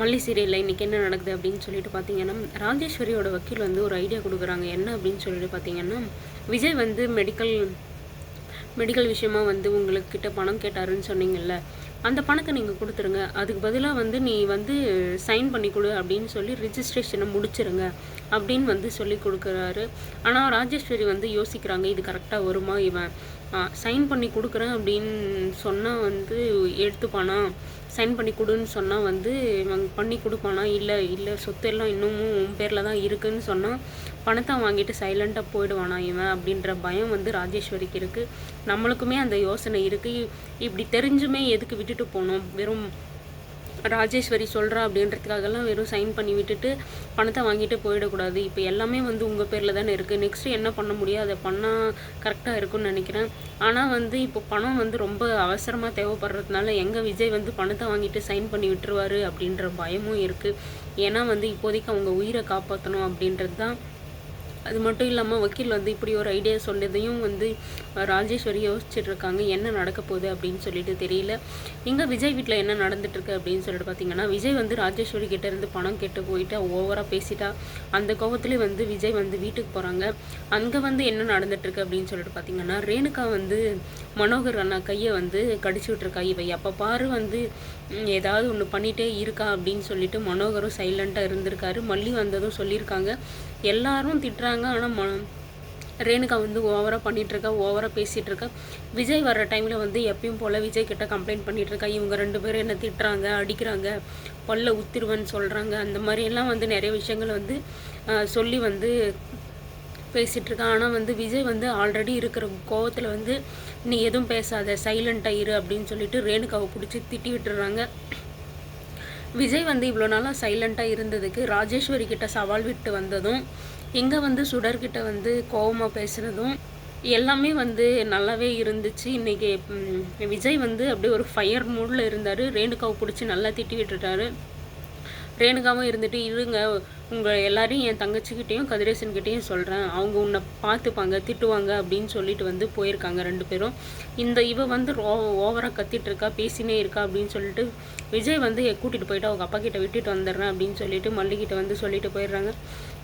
மல்லி சீரியலில் இன்றைக்கி என்ன நடக்குது அப்படின்னு சொல்லிட்டு பார்த்தீங்கன்னா ராஜேஸ்வரியோட வக்கீல் வந்து ஒரு ஐடியா கொடுக்குறாங்க. என்ன அப்படின்னு சொல்லிட்டு பார்த்தீங்கன்னா விஜய் வந்து மெடிக்கல் மெடிக்கல் விஷயமா வந்து உங்களுக்கிட்ட பணம் கேட்டாருன்னு சொன்னீங்கல்ல அந்த பணத்தை நீங்கள் கொடுத்துருங்க. அதுக்கு பதிலாக வந்து நீ வந்து சைன் பண்ணி கொடு அப்படின்னு சொல்லி ரிஜிஸ்ட்ரேஷனை முடிச்சிருங்க அப்படின்னு வந்து சொல்லி கொடுக்குறாரு. ஆனால் ராஜேஸ்வரி வந்து யோசிக்கிறாங்க இது கரெக்டாக வருமா இவன்? சைன் பண்ணி கொடுக்குறேன் அப்படின்னு சொன்னால் வந்து எடுத்துப்பானா? சைன் பண்ணி கொடுன்னு சொன்னால் வந்து இவன் பண்ணி கொடுப்பானா? இல்லை இல்லை சொத்து எல்லாம் இன்னமும் உன் பேரில் தான் இருக்குன்னு சொன்னால் பணத்தை வாங்கிட்டு சைலண்ட்டாக போயிடுவானா இவன் அப்படின்ற பயம் வந்து ராஜேஸ்வரிக்கு இருக்குது நம்மளுக்குமே அந்த யோசனை இருக்குது இப்படி தெரிஞ்சுமே எதுக்கு விட்டு விட்டுட்டு போனோம். வெறும் ராஜேஸ்வரி சொல்கிறா அப்படின்றதுக்காகலாம் வெறும் சைன் பண்ணி விட்டுட்டு பணத்தை வாங்கிட்டு போயிடக்கூடாது. இப்போ எல்லாமே வந்து உங்கள் பேரில் தானே இருக்குது நெக்ஸ்ட்டு என்ன பண்ண முடியும்? அதை பண்ணால் கரெக்டாக இருக்கும்னு நினைக்கிறேன். ஆனால் வந்து இப்போ பணம் வந்து ரொம்ப அவசரமாக தேவைப்படுறதுனால எங்கள் விஜய் வந்து பணத்தை வாங்கிட்டு சைன் பண்ணி விட்டுருவாரு அப்படின்ற பயமும் இருக்குது ஏன்னா வந்து இப்போதைக்கு அவங்க உயிரை காப்பாற்றணும் அப்படின்றது தான் அது மட்டும் இல்லாமல் வக்கீல் வந்து இப்படி ஒரு ஐடியா சொன்னதையும் வந்து ராஜேஸ்வரி யோசிச்சுட்ருக்காங்க. என்ன நடக்க போகுது அப்படின்னு சொல்லிட்டு தெரியல. இங்கே விஜய் வீட்டில் என்ன நடந்துட்டுருக்கு அப்படின்னு சொல்லிட்டு பார்த்தீங்கன்னா விஜய் வந்து ராஜேஸ்வரி கிட்டேருந்து பணம் கெட்டு போயிட்டு ஓவராக பேசிட்டா. அந்த கோபத்துலேயே வந்து விஜய் வந்து வீட்டுக்கு போகிறாங்க அங்கே வந்து என்ன நடந்துட்டுருக்கு அப்படின்னு சொல்லிட்டு பார்த்தீங்கன்னா ரேணுகா வந்து மனோகர் அண்ணா கையை வந்து கடிச்சு விட்ருக்கா. இவை அப்போ பாரு வந்து ஏதாவது ஒன்று பண்ணிகிட்டே இருக்கா அப்படின்னு சொல்லிட்டு மனோகரும் சைலண்ட்டாக இருந்திருக்காரு. மல்லி வந்ததும் சொல்லியிருக்காங்க. எல்லாரும் திட்டுறாங்க ஆனால் ம ரேணுகா வந்து ஓவராக பண்ணிகிட்ருக்கா ஓவராக பேசிகிட்ருக்கா விஜய் வர்ற டைமில் வந்து எப்பயும் போல் விஜய் கிட்ட கம்ப்ளைண்ட் பண்ணிகிட்ருக்கா இவங்க ரெண்டு பேரும் என்ன திட்டுறாங்க அடிக்கிறாங்க பல்ல உத்திருவன்னு சொல்கிறாங்க அந்த மாதிரியெல்லாம் வந்து நிறைய விஷயங்கள் வந்து சொல்லி வந்து பேசிகிட்ருக்கான் ஆனால் வந்து விஜய் வந்து ஆல்ரெடி இருக்கிற கோவத்தில் வந்து நீ எதுவும் பேசாத சைலண்ட்டாக இரு அப்படின்னு சொல்லிட்டு ரேணுகாவை பிடிச்சி திட்டி விட்டுறாங்க. விஜய் வந்து இவ்வளோ நாளாக சைலண்ட்டாக இருந்ததுக்கு ராஜேஸ்வரி கிட்ட சவால் விட்டு வந்ததும் எங்கே வந்து சுடர்கிட்ட வந்து கோவமாக பேசுகிறதும் எல்லாமே வந்து நல்லாவே இருந்துச்சு. இன்றைக்கி விஜய் வந்து அப்படியே ஒரு ஃபயர் மூடில் இருந்தார். ரேணுகாவை பிடிச்சி நல்லா திட்டி விட்டுட்டாரு ரேணுகாவும் இருந்துட்டு இருங்க உங்கள் எல்லாரையும் என் தங்கச்சிக்கிட்டேயும் கதிரேசன்கிட்டேயும் சொல்கிறேன் அவங்க உன்னை பார்த்துப்பாங்க திட்டுவாங்க அப்படின்னு சொல்லிட்டு வந்து போயிருக்காங்க ரெண்டு பேரும். இந்த இவ வந்து ஓ ஓவராக கத்திட்டு இருக்கா பேசினே இருக்கா அப்படின்னு சொல்லிட்டு விஜய் வந்து கூட்டிகிட்டு போயிட்டு அவங்க அப்பா கிட்ட விட்டுட்டு வந்துடுறேன் அப்படின்னு சொல்லிட்டு மல்லிகிட்ட வந்து சொல்லிட்டு போயிடுறாங்க.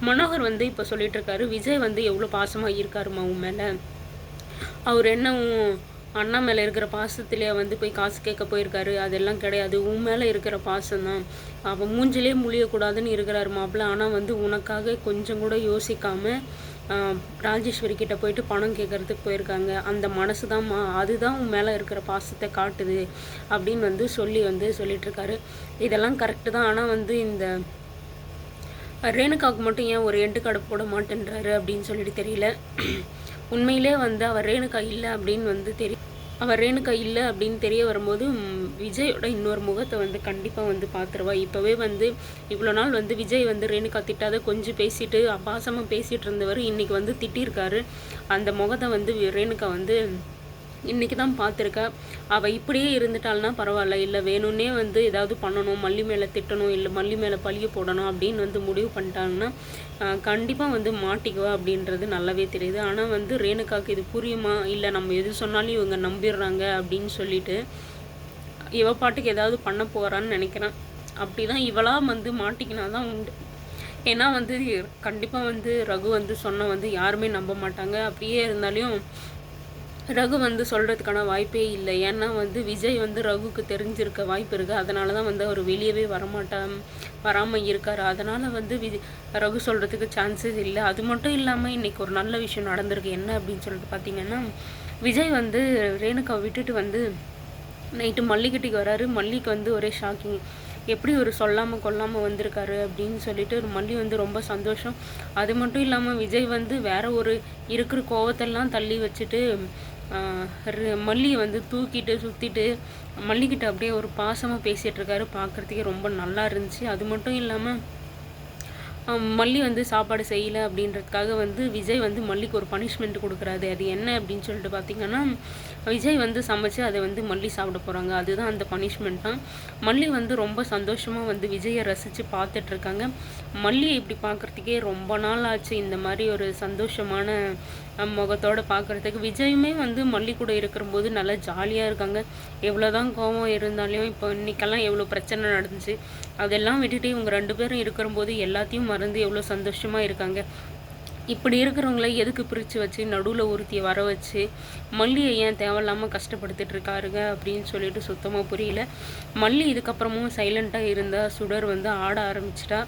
மனோகர் வந்து இப்போ சொல்லிட்டு இருக்காரு விஜய் வந்து எவ்வளோ பாசமாக இருக்காருமா உன் மேலே? அவர் என்ன அண்ணா மேலே இருக்கிற பாசத்திலே வந்து போய் காசு கேட்க போயிருக்காரு. அதெல்லாம் கிடையாது. உன் மேலே இருக்கிற பாசம் தான். அவன் மூஞ்சிலே முழியக்கூடாதுன்னு இருக்கிறாரு மாப்பிள்ள. ஆனால் வந்து உனக்காக கொஞ்சம் கூட யோசிக்காமல் ராஜேஸ்வரி கிட்ட போயிட்டு பணம் கேட்கறதுக்கு போயிருக்காங்க. அந்த மனசு தான்மா. அதுதான் உன் மேலே இருக்கிற பாசத்தை காட்டுது அப்படின்னு வந்து சொல்லி வந்து சொல்லிட்டுருக்காரு. இதெல்லாம் கரெக்டு தான். ஆனால் வந்து இந்த ரேணுகாவுக்கு மட்டும் ஏன் ஒரு எண்டு கடை போட மாட்டேன்றாரு அப்படின்னு சொல்லிட்டு தெரியல. உண்மையிலே வந்து அவர் ரேணுகா இல்லை அப்படின்னு வந்து தெரியும் அவர் ரேணுகா இல்லை அப்படின்னு தெரிய வரும்போது விஜயோட இன்னொரு முகத்தை வந்து கண்டிப்பாக வந்து பார்த்துருவா இப்போவே வந்து இவ்வளோ நாள் வந்து விஜய் வந்து ரேணுகா திட்டாத கொஞ்சம் பேசிட்டு அபாசமாக பேசிகிட்டு இருந்தவர் இன்றைக்கி வந்து திட்டிருக்காரு. அந்த முகத்தை வந்து ரேணுகா வந்து இன்றைக்கி தான் பார்த்துருக்கா. அவள் இப்படியே இருந்துட்டாள்னா பரவாயில்ல. இல்லை வேணும்னே வந்து ஏதாவது பண்ணணும். மல்லி மேலே திட்டணும். இல்லை மல்லி மேலே பழிய போடணும் அப்படின்னு வந்து முடிவு பண்ணிட்டாங்கன்னா கண்டிப்பாக வந்து மாட்டிக்குவா அப்படின்றது நல்லாவே தெரியுது. ஆனால் வந்து ரேணுக்காவுக்கு இது புரியுமா? இல்லை நம்ம எது சொன்னாலும் இவங்க நம்பிடுறாங்க அப்படின்னு சொல்லிட்டு இவ பாட்டுக்கு ஏதாவது பண்ண போகிறான்னு நினைக்கிறேன். அப்படி தான் இவளாக வந்து மாட்டிக்கினா தான் உண்டு. ஏன்னா வந்து கண்டிப்பாக வந்து ரகு வந்து சொன்ன வந்து யாருமே நம்ப மாட்டாங்க. அப்படியே இருந்தாலும் ரகு வந்து சொல்கிறதுக்கான வாய்ப்பே இல்லை. ஏன்னா வந்து விஜய் வந்து ரகுக்கு தெரிஞ்சிருக்க வாய்ப்பு இருக்குது அதனால தான் வந்து அவர் வெளியவே வரமாட்டான் வராமல் இருக்கார். அதனால் வந்து விஜய் ரகு சொல்கிறதுக்கு சான்சஸ் இல்லை. அது மட்டும் இல்லாமல் இன்றைக்கி ஒரு நல்ல விஷயம் நடந்திருக்கு. என்ன அப்படின்னு சொல்லிட்டு பார்த்தீங்கன்னா விஜய் வந்து ரேணுகாவை விட்டுட்டு வந்து நைட்டு மல்லிகட்டிக்கு வராரு. மல்லிக்கு வந்து ஒரே ஷாக்கிங் எப்படி ஒரு சொல்லாமல் கொல்லாமல் வந்திருக்காரு அப்படின்னு சொல்லிட்டு ஒரு மல்லி வந்து ரொம்ப சந்தோஷம். அது மட்டும் இல்லாமல் விஜய் வந்து வேற ஒரு இருக்கிற கோவத்தெல்லாம் தள்ளி வச்சுட்டு மல்லியை வந்து தூக்கிட்டு சுற்றிட்டு மல்லிக்கிட்ட அப்படியே ஒரு பாசமாக பேசிகிட்டு இருக்காரு. பார்க்குறதுக்கே ரொம்ப நல்லா இருந்துச்சு. அது மட்டும் இல்லாமல் மல்லி வந்து சாப்பாடு செய்யலை அப்படின்றதுக்காக வந்து விஜய் வந்து மல்லிக்கு ஒரு பனிஷ்மெண்ட் கொடுக்குறாரு. அது என்ன அப்படின்னு சொல்லிட்டு பார்த்தீங்கன்னா விஜய் வந்து சமைச்சு அதை வந்து மல்லி சாப்பிட போகிறாங்க அதுதான் அந்த பனிஷ்மெண்ட் தான். மல்லி வந்து ரொம்ப சந்தோஷமாக வந்து விஜயை ரசித்து பார்த்துட்ருக்காங்க மல்லியை இப்படி பார்க்குறதுக்கே ரொம்ப நாள் ஆச்சு. இந்த மாதிரி ஒரு சந்தோஷமான முகத்தோட பார்க்குறதுக்கு. விஜயுமே வந்து மல்லி கூட இருக்கிறபோது நல்லா ஜாலியாக இருக்காங்க. எவ்வளோ தான் கோவம் இருந்தாலும் இப்போ இன்றைக்கெல்லாம் எவ்வளோ பிரச்சனை நடந்துச்சு. அதெல்லாம் விட்டுட்டு இவங்க ரெண்டு பேரும் இருக்கிறபோது எல்லாத்தையும் மறந்து எவ்வளோ சந்தோஷமாக இருக்காங்க. இப்படி இருக்கிறவங்கள எதுக்கு பிரித்து வச்சு நடுவில் ஒருத்தியை வர வச்சு மல்லியை ஏன் தேவையில்லாமல் கஷ்டப்படுத்திட்டு இருக்காருங்க அப்படின்னு சொல்லிட்டு சுத்தமாக புரியல. மல்லி இதுக்கப்புறமும் சைலண்ட்டாக இருந்தால் சுடர் வந்து ஆட ஆரம்பிச்சிட்டா.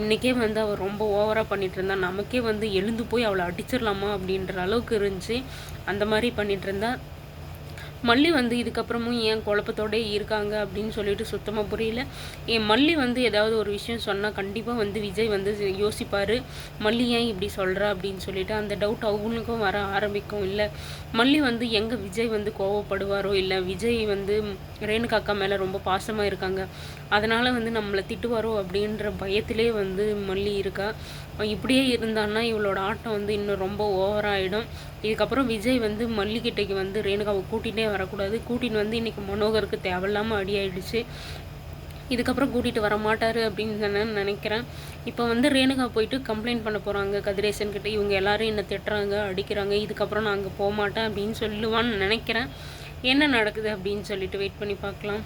இன்றைக்கே வந்து அவள் ரொம்ப ஓவராக பண்ணிட்டு இருந்தா. நமக்கே வந்து எழுந்து போய் அவளை அடிச்சிடலாமா அப்படின்ற அளவுக்கு இருந்துச்சு. அந்த மாதிரி பண்ணிட்டு இருந்தா. மல்லி வந்து இதுக்கப்புறமும் ஏன் குழப்பத்தோடே இருக்காங்க அப்படின்னு சொல்லிட்டு சுத்தமாக புரியல. என் மல்லி வந்து ஏதாவது ஒரு விஷயம் சொன்னால் கண்டிப்பாக வந்து விஜய் வந்து யோசிப்பார். மல்லி ஏன் இப்படி சொல்கிறா அப்படின்னு சொல்லிட்டு அந்த டவுட் அவங்களுக்கும் வர ஆரம்பிக்கும் இல்லை. மல்லி வந்து எங்கே விஜய் வந்து கோவப்படுவாரோ இல்லை விஜய் வந்து ரேணுகா அக்கா மேலே ரொம்ப பாசமாக இருக்காங்க. அதனால் வந்து நம்மளை திட்டுவாரோ அப்படின்ற பயத்திலே வந்து மல்லி இருக்கா? இப்படியே இருந்தான்னா இவளோட ஆட்டம் வந்து இன்னும் ரொம்ப ஓவராகிடும் இதுக்கப்புறம் விஜய் வந்து மல்லிகிட்டைக்கு வந்து ரேணுகாவை கூட்டிகிட்டே வரக்கூடாது. கூட்டின்னு வந்து இன்றைக்கி மனோகருக்கு தேவையில்லாமல் அடி ஆயிடுச்சு. இதுக்கப்புறம் கூட்டிகிட்டு வர மாட்டார் அப்படின்னு நான் நினைக்கிறேன். இப்போ வந்து ரேணுகா போயிட்டு கம்ப்ளைண்ட் பண்ண போகிறாங்க கதிரேசன் கிட்டே. இவங்க எல்லோரும் என்னை திட்டுறாங்க அடிக்கிறாங்க. இதுக்கப்புறம் நான் அங்கே போக மாட்டேன் அப்படின்னு சொல்லுவான்னு நினைக்கிறேன். என்ன நடக்குது அப்படின்னு சொல்லிட்டு வெயிட் பண்ணி பார்க்கலாம்.